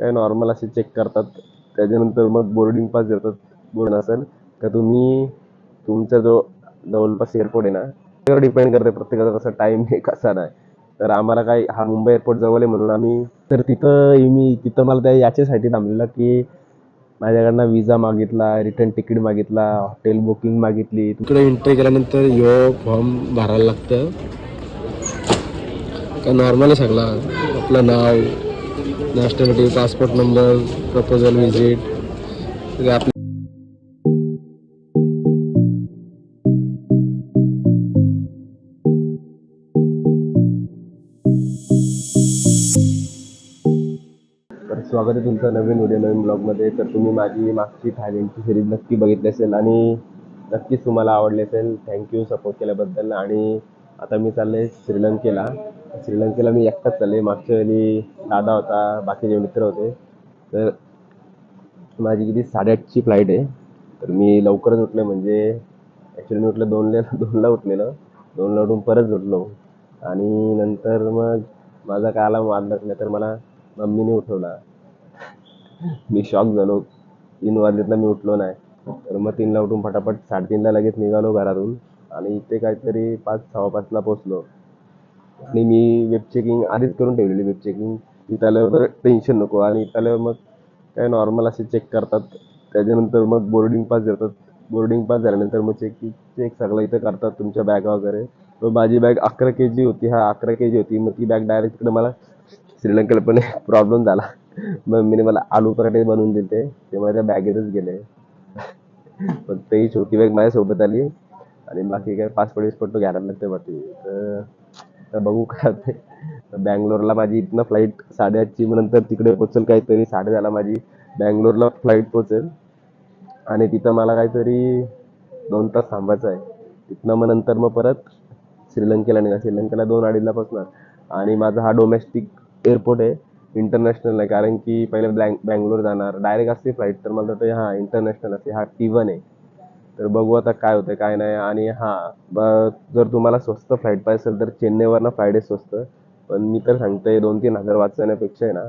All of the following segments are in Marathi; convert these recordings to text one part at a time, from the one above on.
काय नॉर्मल असे चेक करतात. त्याच्यानंतर मग बोर्डिंग पास देतात. बोर्ड असेल का तुम्ही तुमचा जो जवळपास एअरपोर्ट आहे ना त्यावर डिपेंड करते प्रत्येकाचा. कसा टाईम आहे कसा नाही. तर आम्हाला काय हा मुंबई एअरपोर्ट जवळ आहे म्हणून आम्ही तर तिथं मी तिथं मला त्या याच्यासाठी थांबलेलं की माझ्याकडनं विजा मागितला रिटर्न तिकीट मागितला हॉटेल बुकिंग मागितली. तिकडे एंट्री केल्यानंतर यो फॉर्म भरायला लागतं. काय नॉर्मल सगळा? आपलं नाव nationality passport number proposal visit आपले स्वागत आहे तुमचं नवीन व्हिडिओ नवीन ब्लॉगमध्ये तर तुम्ही माझी मागची थायलंडची सिरीज नक्की बघितली असेल आणि नक्कीच तुम्हाला आवडली असेल. थँक्यू सपोर्ट केल्याबद्दल. आणि आता मी चालले श्रीलंकेला. श्रीलंकेला मी एकटाच चालले मागच्या वेळी दादा होता बाकीचे मित्र होते. तर माझी किती साडेआठची फ्लाईट आहे. तर मी लवकरच उठले म्हणजे ॲक्च्युली मी उठलं दोनला दोनला उठलेलं. दोनला उठून परत उठलो. आणि नंतर मग माझा काय आला वाद लागला तर मला मम्मीने उठवला. मी शॉक झालो. तीन वाजलेतला मी उठलो नाही. तर मग तीनला उठून फटाफट साडेतीनला लगेच निघालो घरातून. आणि इथे काहीतरी पाच सव्वा पाचला पोचलो आणि मी वेब चेकिंग आधीच करून ठेवलेली वेब चेकिंग इथं आल्यावर टेन्शन नको. आणि इथं आल्यावर मग काय नॉर्मल असे चेक करतात. त्याच्यानंतर मग बोर्डिंग पास देतात. बोर्डिंग पास झाल्यानंतर मग चेक चेक सगळं इथं करतात तुमच्या बॅग वगैरे. मग माझी बॅग अकरा के जी होती. हा अकरा के जी होती. मग ती बॅग डायरेक्ट तिकडे मला श्रीलंकेला पण प्रॉब्लेम झाला. मग मी मला आलू पराठे बनवून दिले. ते माझ्या बॅगेतच गेले. पण ते छोटी बॅग माझ्यासोबत आली. आणि बाकी काय पासपोर्ट विसपोर्ट घ्यायला लागते बाकी तर तर बघू काय होते बँगलोरला माझी इथनं फ्लाईट साडेआठची नंतर तिकडे पोचेल काहीतरी साडे माझी बँगलोरला फ्लाईट पोचेल आणि तिथं मला काहीतरी दोन तास थांबायचं आहे. तिथनं मग नंतर मग परत श्रीलंकेला निघा. श्रीलंकेला दोन अडीचला पोचणार आणि माझा हा डोमेस्टिक एअरपोर्ट आहे इंटरनॅशनल आहे. कारण की पहिले बँग बँगलोर जाणार. डायरेक्ट असते फ्लाईट तर मला वाटतं हा इंटरनॅशनल असते. हा टी वन आहे. तर बघू आता काय होतं काय नाही. आणि हां ब जर तुम्हाला स्वस्त फ्लाईट पाहिजे असेल तर चेन्नईवरनं फ्लाईट आहे स्वस्त. पण मी तर सांगतोय दोन तीन हजार वाचण्यापेक्षा आहे ना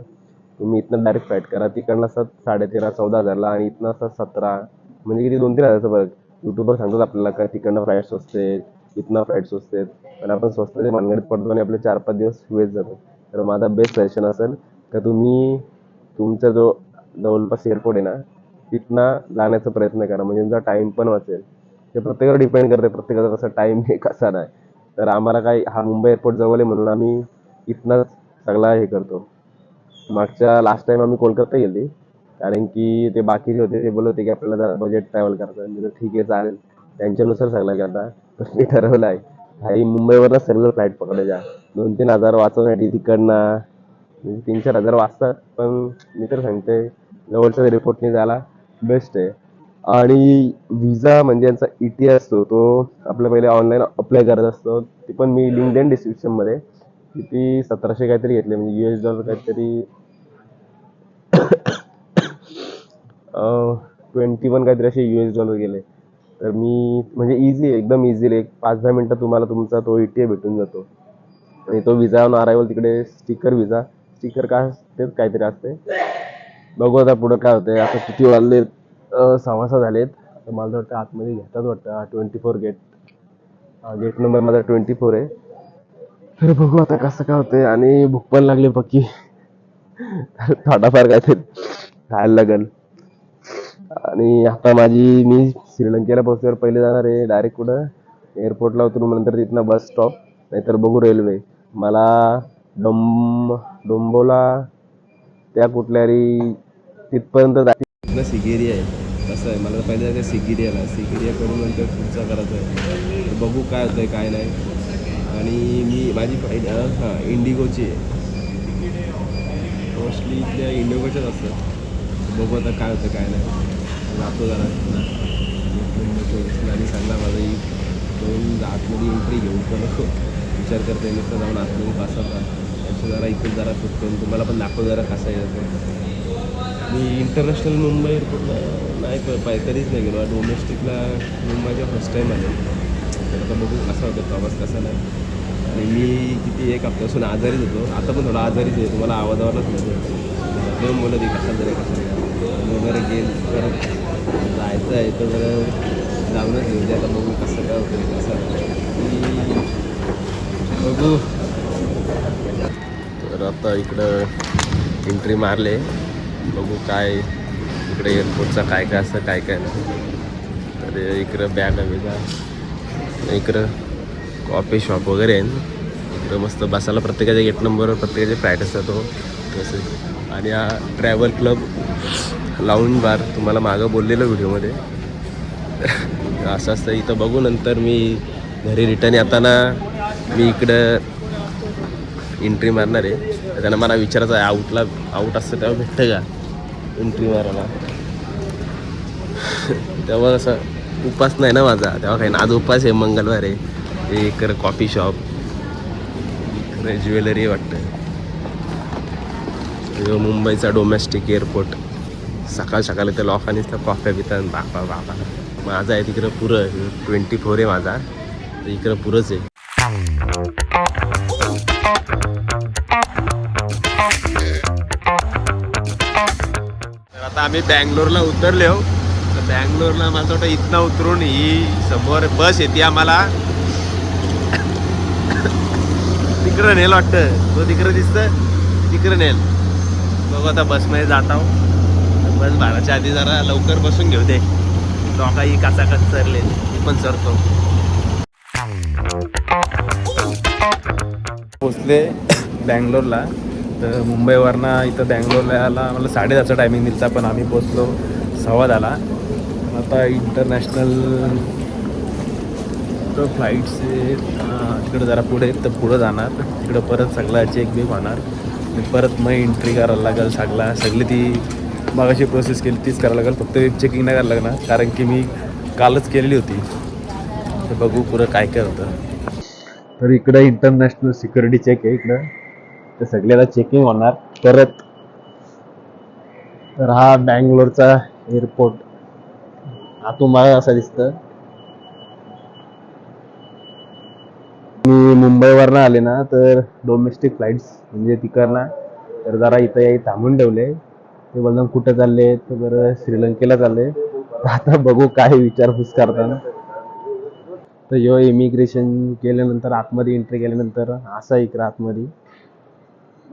तुम्ही इथनं डायरेक्ट फ्लाईट करा. तिकडनं असतात साडेतेरा चौदा हजारला आणि इथनं असतात सतरा म्हणजे किती दोन तीन हजारचं बघ यूट्यूबवर सांगतात आपल्याला का तिकडनं फ्लाईट स्वस्त आहेत इथनं फ्लाईट स्वस्त आहेत पण आपण स्वस्त भानगडीत पडतो आणि आपले चार पाच दिवस वेस्ट जातो. तर माझा बेस्ट सजेशन असेल का तुम्ही तुमचा जो जवळपास एअरपोर्ट आहे ना तिथनं जाण्याचा प्रयत्न करा. म्हणजे तुमचा टाईम पण वाचेल. ते प्रत्येकावर डिपेंड करते. प्रत्येकाचा कसा टाईम आहे कसा नाही. तर आम्हाला काय हा मुंबई एअरपोर्ट जवळ आहे म्हणून आम्ही इथनंच सगळा हे करतो. मागच्या लास्ट टाइम आम्ही कोलकाता गेली कारण की ते बाकीचे होते ते बोलत होते की आपल्याला जरा बजेट ट्रॅव्हल करायचं म्हणजे ठीक आहे चालेल. त्यांच्यानुसार सगळं करता तर मी ठरवलं आहे काही मुंबईवरनं सगळं फ्लाईट पकडायच्या दोन तीन हजार वाचवण्यासाठी तिकडनं. म्हणजे तीन चार हजार वाचतात पण मी तर सांगते जवळच्या रिपोर्टने झाला. बेस्ट आहे. आणि विजा म्हणजे यांचा ई टी असतो तो आपल्या पहिले ऑनलाईन अप्लाय करत असतो. ते पण मी लिंक देईन डिस्क्रिप्शनमध्ये किती सतराशे काहीतरी घेतले म्हणजे यू एस डॉलर काहीतरी ट्वेंटी वन काहीतरी असे यू एस डॉलर गेले. तर मी म्हणजे इझी एकदम इझी एक पाच दहा मिनटं तुम्हाला तुमचा तो ई टी भेटून जातो. आणि तो विजा ऑन अरायवल तिकडे स्टिकर विजा स्टिकर का असते? काहीतरी असते. बघू आता पुढं काय होतंय. आता किती वाजले सव्वा सहा झालेत. तर मला वाटतं आतमध्ये घेतात वाटतं. Twenty four gate gate number माझा ट्वेंटी फोर आहे. तर बघू आता कसं काय होतंय. आणि भूक पण लागली पक्की. थोडाफार काय ते खायला लागेल. आणि आता माझी मी श्रीलंकेला पोहोचल्यावर पहिले जाणार आहे डायरेक्ट कुठं? एअरपोर्टला उतरून नंतर तिथनं बस स्टॉप नाहीतर बघू रेल्वे मला डोंब डोंबोला त्या कुठल्या तिथपर्यंत सिगेरिया आहे. कसं आहे. मला पहिले जायचं सिगिरियाला सिगिरिया करून नंतर पुढचा करायचं आहे. तर बघू काय होतं आहे काय नाही. आणि मी माझी हां इंडिगोची आहे. मोस्टली इथल्या इंडिगोच्याच असतात. बघू आता काय होतं काय नाही. जातो जरा आणि सांगला माझा ही दोन आतमध्ये एंट्री घेऊ पण नको विचार करता. नुसतं जाऊन आतमध्ये पास होता त्याचं जरा इकडे जरा फुटतो तुम्हाला पण दाखव जरा कसं आहे मी इंटरनॅशनल मुंबई एअरपोर्टला नाही पाय कधीच नाही गेलो. डोमेस्टिकला मुंबईच्या फर्स्ट टाईम आले. तर आता बघू कसा होतो प्रवास कसा नाही. आणि मी किती एक हप्त्यापासून आजारीच होतो. आता पण थोडा आजारीच आहे. तुम्हाला आवाजावरच मिळतो दोन बोलत आहे कसा जरा कशाला वगैरे गेल परत जायचं आहे. तर जरा जाऊनच घेऊ आता बघू कसं काय होतं कसं बघू. तर आता इकडं एंट्री मारले. बघू काय इकडे एअरपोर्टचा काय काय असतं काय काय नाही. तर इकडं बॅग आहे इकडं कॉफी शॉप वगैरे आहे. ना. इकडं मस्त बसायला प्रत्येकाच्या गेट नंबरवर प्रत्येकाचे फ्लॅट असतो हो. तसेच आणि हा ट्रॅव्हल क्लब लावून बार तुम्हाला मागं बोललेलं व्हिडिओमध्ये. असं असतं इथं बघू नंतर मी घरी रिटर्न येताना मी इकडं एंट्री मारणार आहे. तर त्यांना मला विचारायचं आहे आऊटला आऊट असतं तेव्हा भेटतं का? एंट्री मारायला? तेव्हा असं उपास नाही ना माझा. तेव्हा काही ना आज उपास आहे मंगळवार आहे. इकडं कॉफी शॉप. इकडे ज्वेलरी वाटतं. मुंबईचा डोमेस्टिक एअरपोर्ट. सकाळ सकाळी ते लोकांनीच त्या कॉफ्या पितात. बापा बापा माझा आहे तिकडं पुरं. ट्वेंटी फोर आहे माझा. तर इकडं पुरंच आहे. आता आम्ही बँगलोरला उतरले हो. तर बँगलोरला मला वाटतं इथनं उतरून ही समोर बस येते आम्हाला. तिकडं नेल वाटतं. तो तिकडं दिसतं तिकडं नेल. बघू आता बसमध्ये जात आहो बस बाराच्या आधी जरा लवकर बसून घेऊ दे. लोकाही कसा कस चरले मी पण चरतो पोचले बँगलोरला. तर मुंबईवरनं इथं बँगलोरला आला मला साडेदहाचा टायमिंग दिलता पण आम्ही पोचलो सव्वा झाला आता इंटरनॅशनल तर फ्लाईट्स तिकडं जरा पुढे तर पुढं जाणार. तिकडं परत सगळा चेक बेक होणार. परत मग एंट्री करायला लागेल सगळा. सगळी ती मागाशी प्रोसेस केली तीच करायला लागेल. फक्त चेकिंग नाही करायला लागणार कारण की मी कालच केलेली होती. तर बघू पुरं काय काय होतं तर इकडं इंटरनॅशनल सिक्युरिटी चेक आहे इकडं. तर सगळ्याला चेकिंग होणार. परत तर हा बँगलोरचा एअरपोर्ट आतून मला असं दिसतं मी मुंबईवरनं आले ना तर डोमेस्टिक फ्लाईट्स म्हणजे तिकडनं तर जरा इथं याही थांबून ठेवले. ते बोलतात कुठं चालले? तर बरं श्रीलंकेला चालले. तर आता बघू काय विचारपूस करताना. तर ह्यो इमिग्रेशन केल्यानंतर आतमध्ये एंट्री केल्यानंतर असा इकडं आतमध्ये.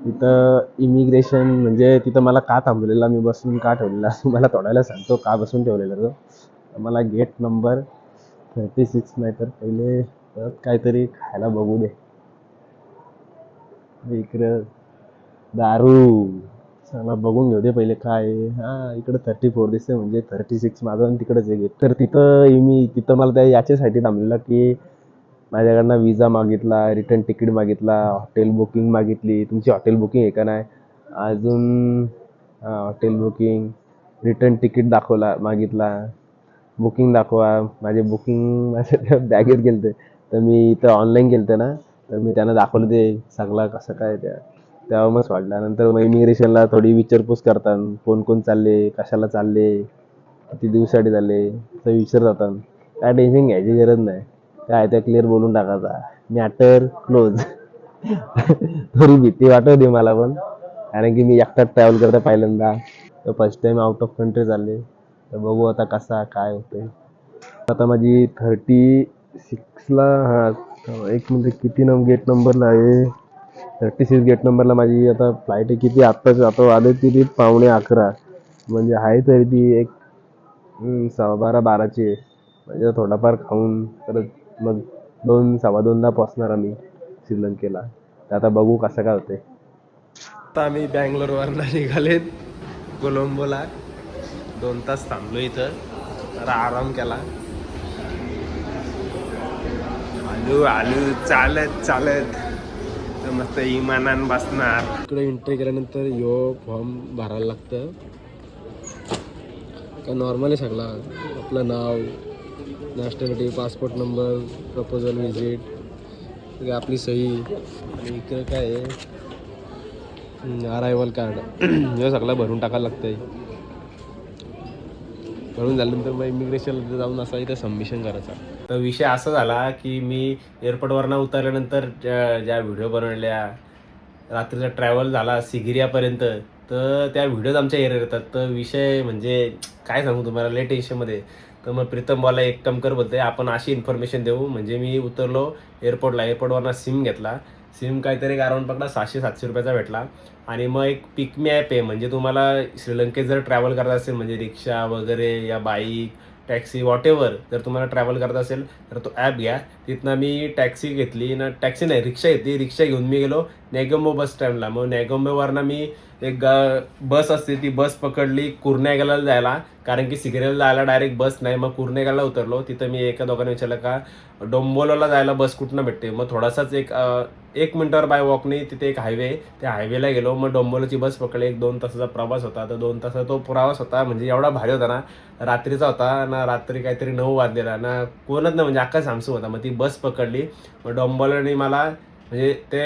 तिथं इमिग्रेशन म्हणजे तिथं मला का थांबवलेला? मी बसून का ठेवलेला? मला थोड्याला सांगतो का बसून ठेवलेला तो? मला गेट नंबर थर्टी सिक्स नाही तर पहिले परत काहीतरी खायला बघू दे. इकडं दारू. चला बघून घेऊ दे पहिले काय हा इकडं थर्टी फोर दिसते म्हणजे थर्टी सिक्स माझं आणि तिकडंच आहे गेट तर तिथं मी तिथं मला त्या याच्यासाठी थांबलेलं की माझ्याकडनं विजा मागितला रिटर्न तिकीट मागितला हॉटेल बुकिंग मागितली. तुमची हॉटेल बुकिंग आहे का नाही? अजून हॉटेल बुकिंग रिटर्न तिकीट दाखवला मागितला. बुकिंग दाखवा. माझे बुकिंग माझ्या त्या बॅगेत गेलते. तर मी इथं ऑनलाईन गेलते ना तर मी त्यांना दाखवलं ते सगळं कसं काय त्या. तेव्हा मग वाटलं नंतर मग इमिग्रेशनला थोडी विचारपूस करतात. कोण कोण चालले कशाला चालले किती दिवसासाठी चालले तर विचारत जातात काय टेन्शन घ्यायची गरज नाही. काय त्या क्लिअर बोलून टाकायचा. मॅटर क्लोज थोडी भीती वाटत होती मला पण. कारण की मी एकटाच ट्रॅव्हल करता पहिल्यांदा. तर first time out of country चालले तर बघू आता कसा काय होतंय. आता माझी थर्टी सिक्सला हां एक म्हणजे किती नंबर गेट नंबरला आहे? थर्टी सिक्स गेट नंबरला माझी आता फ्लाईट आहे किती? आत्ताच आता आले ती पावणे अकरा. म्हणजे आहे तरी ती एक हम्म, सव्वा बारा बाराची आहे. म्हणजे थोडाफार खाऊन परत मग दोन सव्वा दोनला पोचणार आम्ही श्रीलंकेला. तर आता बघू कसं काय होते आता आम्ही बँगलोरवरनं निघालेत कोलंबोला. दोन तास थांबलो इथं. तर आराम केला. आलू आलू चालत चालत. तर मस्त इमानान बसणार. इकडे एंट्री केल्यानंतर यो फॉर्म भरायला लागतं. का नॉर्मली सगळा? आपलं नाव. Nationality passport number proposal visit आपली सही. आणि इकडे काय आहे? अरायवल कार्ड हे सगळं भरून टाकायला आहे भरून झाल्यानंतर मग इमिग्रेशनला जाऊन असा इथं सबमिशन करायचा. तर विषय असा झाला की मी एअरपोर्टवरनं उतरल्यानंतर ज्या ज्या व्हिडिओ बनवल्या रात्रीचा ट्रॅव्हल झाला सिगिरियापर्यंत तर त्या व्हिडिओज आमच्या एरियात येतात. तर विषय म्हणजे काय सांगू तुम्हाला? लेट एशियामध्ये तर मग प्रीतम मला एक काम कर बोलते आपण अशी इन्फॉर्मेशन देऊ. म्हणजे मी उतरलो एअरपोर्टला एअरपोर्टवरनं सिम घेतला. सिम काहीतरी अराउंड पकडा सहाशे सातशे रुपयाचा भेटला. आणि मग एक पिकमी ॲप आहे. म्हणजे तुम्हाला श्रीलंकेत जर ट्रॅव्हल करत असेल म्हणजे रिक्षा वगैरे या बाईक टॅक्सी वॉट एव्हर जर तुम्हाला ट्रॅव्हल करत असेल तर तो ॲप घ्या. तिथनं मी टॅक्सी घेतली. ना टॅक्सी नाही रिक्षा घेतली रिक्षा घेऊन मी गेलो. नेगंबो बस स्टँडला. मग नेगंबोवरनं मी एक ग बस असते ती बस पकडली कुर्नेगाला जायला. कारण की सिगरेला जायला डायरेक्ट बस नाही. मग कुर्नेगाला उतरलो. तिथं मी एका दोघांनी विचारलं का डोंबोलोला जायला बस कुठनं भेटते? मग थोडासाच एक एक मिनटावर बाय वॉकने तिथे एक हायवे त्या हायवेला गेलो. मग डोंबोलोची बस पकडली. एक दोन तासाचा प्रवास होता. तर दोन तासाचा तो प्रवास होता. म्हणजे एवढा भारी होता ना. रात्रीचा होता. ना रात्री काहीतरी नऊ वाजलेला. ना कोणच नाही. म्हणजे अख्खा सामसू होता. मग ती बस पकडली. मग डोंबोलोने मला म्हणजे ते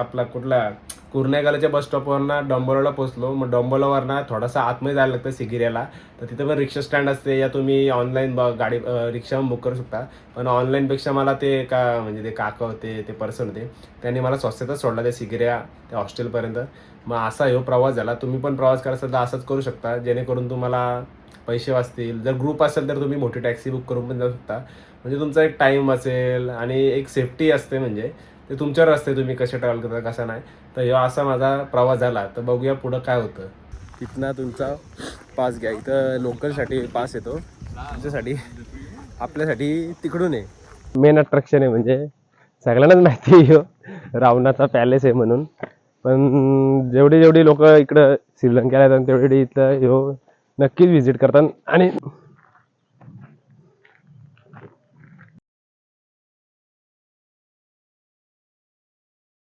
आपला कुठला कुर्नेगालाच्या बस स्टॉपवरनं डोंबोलोला पोहोचलो. मग डोंबोलोवरनं थोडासा आतमध्ये जायला लागतं सिगिरियाला तर तिथं पण रिक्षा स्टँड असते. या तुम्ही ऑनलाईन ब गाडी रिक्षा बुक करू शकता. पण ऑनलाईनपेक्षा मला ते का म्हणजे ते काका होते ते पर्सन होते त्यांनी मला स्वस्तातच सोडला ते सिगिरिया त्या हॉस्टेलपर्यंत मग असा ह्यो प्रवास झाला. तुम्ही पण प्रवास करायचा तर असंच करू शकता. जेणेकरून तुम्हाला पैसे वाचतील. जर ग्रुप असेल तर तुम्ही मोठी टॅक्सी बुक करून पण जाऊ शकता. म्हणजे तुमचा एक टाईम असेल आणि एक सेफ्टी असते म्हणजे. ते तुमच्यावर असते तुम्ही कसे ट्रॅव्हल करता कसा नाही. तर ह्यो असा माझा प्रवास झाला. तर बघूया पुढं काय होतं. तिथनं तुमचा पास घ्या. इथं लोकलसाठी पास येतो. तुमच्यासाठी आपल्यासाठी तिकडून आहे मेन अट्रॅक्शन आहे म्हणजे सगळ्यांनाच माहिती आहे ह्यो. रावणाचा पॅलेस आहे म्हणून. पण जेवढी जेवढी लोक इकडं श्रीलंकेला येतात तेवढी इथं ह्यो नक्कीच व्हिजिट करतात. आणि